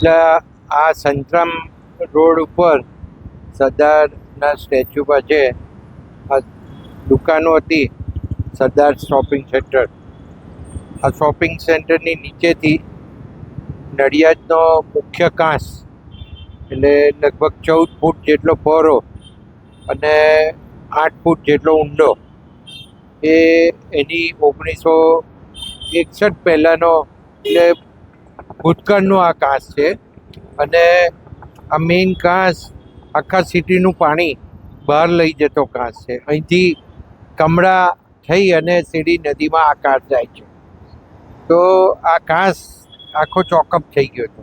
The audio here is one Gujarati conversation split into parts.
આ સંતરામ રોડ ઉપર સરદારના સ્ટેચ્યુ પાસે આ દુકાનો હતી, સરદાર શોપિંગ સેન્ટર. આ શોપિંગ સેન્ટરની નીચેથી નડિયાદનો મુખ્ય કાંસ, એટલે લગભગ ચૌદ ફૂટ જેટલો પહોળો અને આઠ ફૂટ જેટલો ઊંડો, એ એની ઓગણીસો એકસઠ પહેલાંનો, એટલે ભૂતકાળનો આ કાંસ છે અને આ મેઇન કાંસ આખા સિટીનું પાણી બહાર લઈ જતો કાંસ છે. અહીંથી કમળા થઈ અને સીડી નદીમાં આ કાંસ જાય છે. તો આ કાંસ આખો ચોકઅપ થઈ ગયો હતો.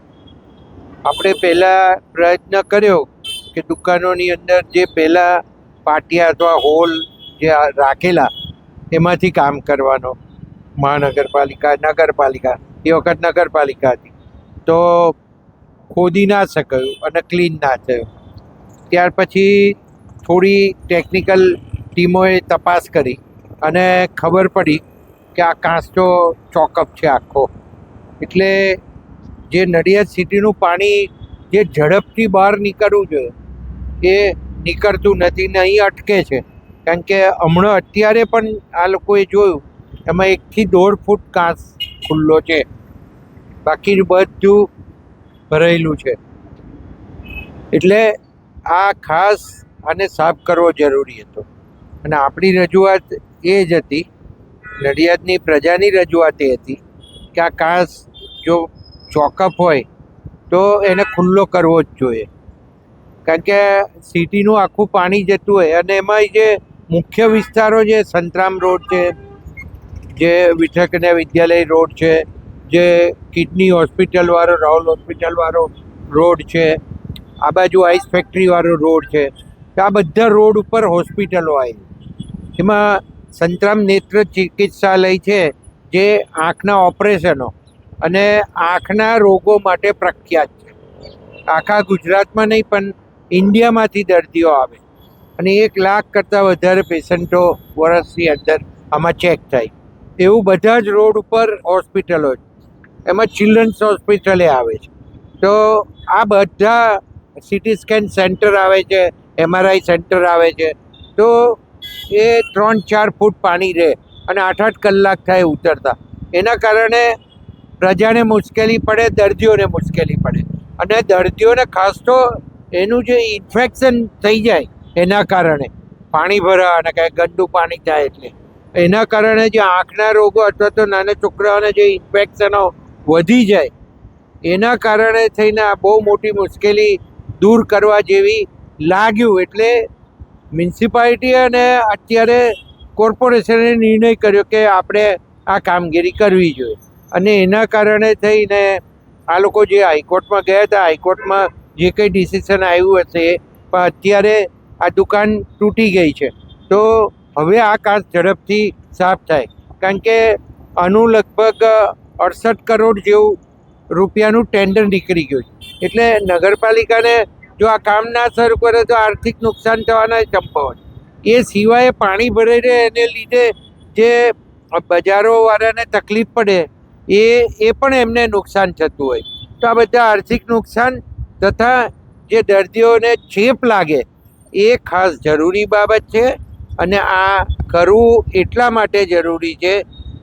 આપણે પહેલાં પ્રયત્ન કર્યો કે દુકાનોની અંદર જે પહેલાં પાટિયા અથવા હોલ જે રાખેલા, એમાંથી કામ કરવાનો. મહાનગરપાલિકા, નગરપાલિકા. એ વખત નગરપાલિકા હતી. તો ખોદી ના શકાયું અને ક્લીન ના થયું. ત્યાર પછી થોડી ટેકનિકલ ટીમોએ તપાસ કરી અને ખબર પડી કે આ કાંસનો ચોકઅપ છે આખો. એટલે જે નડિયાદ સિટીનું પાણી જે ઝડપથી બહાર નીકળવું જોઈએ એ નીકળતું નથી ને અહીં અટકે છે. કારણ કે હમણાં અત્યારે પણ આ લોકોએ જોયું, એમાં એકથી દોઢ ફૂટ કાંસ ખુલ્લો છે. બાકી બધું ભરાયેલું છે. એટલે આ ખાસ આને સાફ કરવો જરૂરી હતો. અને આપણી રજૂઆત એ જ હતી, નડિયાદની પ્રજાની રજૂઆત એ હતી કે આ કાંસ જો ચોકઅપ હોય તો એને ખુલ્લો કરવો જ જોઈએ. કારણ કે સિટીનું આખું પાણી જતું હોય અને એમાં જે મુખ્ય વિસ્તારો જે સંતરામ રોડ છે, જે વિઠકને વિદ્યાલય રોડ છે જે કિડની હોસ્પિટલવાળો રાહુલ હોસ્પિટલવાળો રોડ છે, આ બાજુ આઈસ ફેક્ટરીવાળો રોડ છે, તો આ બધા રોડ ઉપર હોસ્પિટલો આવી એમાં સંતરામ નેત્ર ચિકિત્સાલય છે, જે આંખના ઓપરેશનો અને આંખના રોગો માટે પ્રખ્યાત છે. આખા ગુજરાતમાં નહીં, પણ ઇન્ડિયામાંથી દર્દીઓ આવે. અને એક લાખ કરતાં વધારે પેશન્ટો વર્ષની અંદર આમાં ચેક થાય. એવું બધા જ રોડ ઉપર હોસ્પિટલો છે. એમાં ચિલ્ડ્રન્સ હોસ્પિટલે આવે છે. તો આ બધા સિટી સ્કેન સેન્ટર આવે છે એમઆરઆઈ સેન્ટર આવે છે. તો એ ત્રણ ચાર ફૂટ પાણી રહે અને આઠ આઠ કલાક થાય ઉતરતા. એના કારણે પ્રજાને મુશ્કેલી પડે, દર્દીઓને મુશ્કેલી પડે. અને દર્દીઓને ખાસ તો એનું જે ઇન્ફેક્શન થઈ જાય એના કારણે. પાણી ભરા અને કાંઈ ગંદુ પાણી થાય એટલે. એના કારણે જે આંખના રોગો અથવા તો નાના છોકરાઓને જે ઇન્ફેક્શનો વધી જાય. એના કારણે થઈને આ બહુ મોટી મુશ્કેલી દૂર કરવા જેવી લાગ્યું. એટલે મ્યુનિસિપાલિટી અને અત્યારે કોર્પોરેશને નિર્ણય કર્યો કે આપણે આ કામગીરી કરવી જોઈએ. અને એના કારણે થઈને આ લોકો જે હાઈકોર્ટમાં ગયા હતા, હાઈકોર્ટમાં જે કંઈ ડિસિઝન આવ્યું હશે, પણ અત્યારે આ દુકાન તૂટી ગઈ છે. તો હવે આ કાચ ઝડપથી સાફ થાય. કારણ કે આનું લગભગ અડસઠ કરોડ જેવું રૂપિયાનું ટેન્ડર નીકળી ગયું છે. એટલે નગરપાલિકાને જો આ કામ ના શરૂ કરે તો આર્થિક નુકસાન થવાના ચંપાવન એ સિવાય પાણી ભરાઈ રહે એને લીધે જે બજારોવાળાને તકલીફ પડે, એ એ પણ એમને નુકસાન થતું હોય. તો આ બધા આર્થિક નુકસાન તથા જે દર્દીઓને ચેપ લાગે, એ ખાસ જરૂરી બાબત છે. અને આ કરવું એટલા માટે જરૂરી છે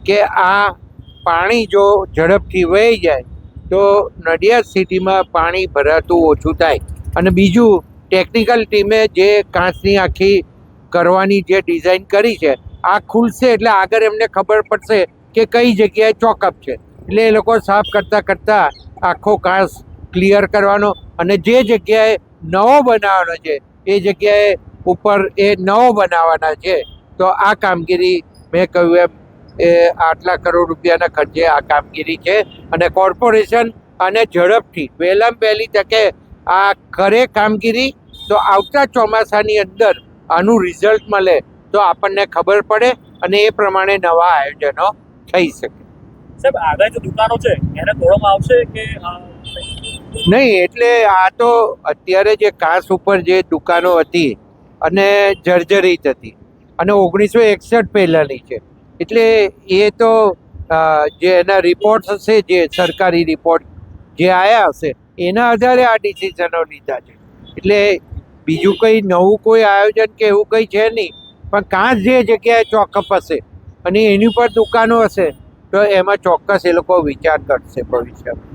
કે આ પાણી જો ઝડપથી વહી જાય, તો નડિયાદ સિટીમાં પાણી ભરાતું ઓછું થાય. અને બીજું ટેકનિકલ ટીમે જે કાચની આખી કરવાની જે ડિઝાઇન કરી છે, આ ખુલશે એટલે આગળ એમને ખબર પડશે કે કઈ જગ્યાએ ચોકઅપ છે. એટલે એ લોકો સાફ કરતાં કરતાં આખો કાંસ ક્લિયર કરવાનો અને જે જગ્યાએ નવો બનાવવાનો છે, એ જગ્યાએ ઉપર એ નવો બનાવવાના છે. તો આ કામગીરી મેં કહ્યું એમ એ આટલા કરોડ રૂપિયાના ખર્ચે આ કામગીરી છે અને કોર્પોરેશન આને ઝડપથી વહેલામાં વહેલી તકે આ કરે કામગીરી તો આવતા ચોમાસાની અંદર આનું રિઝલ્ટ મળે તો આપણને ખબર પડે અને એ પ્રમાણે નવા આયોજનો થઈ શકે. સાહેબ આગળ જે દુકાનો છે એને તોડવામાં આવશે કે નહીં એટલે આ તો અત્યારે જે કાંસ ઉપર જે દુકાનો હતી અને જર્જરિત હતી અને ઓગણીસો એકસઠ પહેલાંની છે. એટલે એ તો જે એના રિપોર્ટ હશે, જે સરકારી રિપોર્ટ જે આવ્યા હશે, એના આધારે આ ડિસિઝનો લીધા છે. એટલે બીજું કંઈ નવું કોઈ આયોજન કે એવું કંઈ છે નહીં, પણ કાં જે જગ્યાએ ચોકઅપ હશે અને એની પર દુકાનો હશે, તો એમાં ચોક્કસ એ લોકો વિચાર કરશે ભવિષ્યમાં.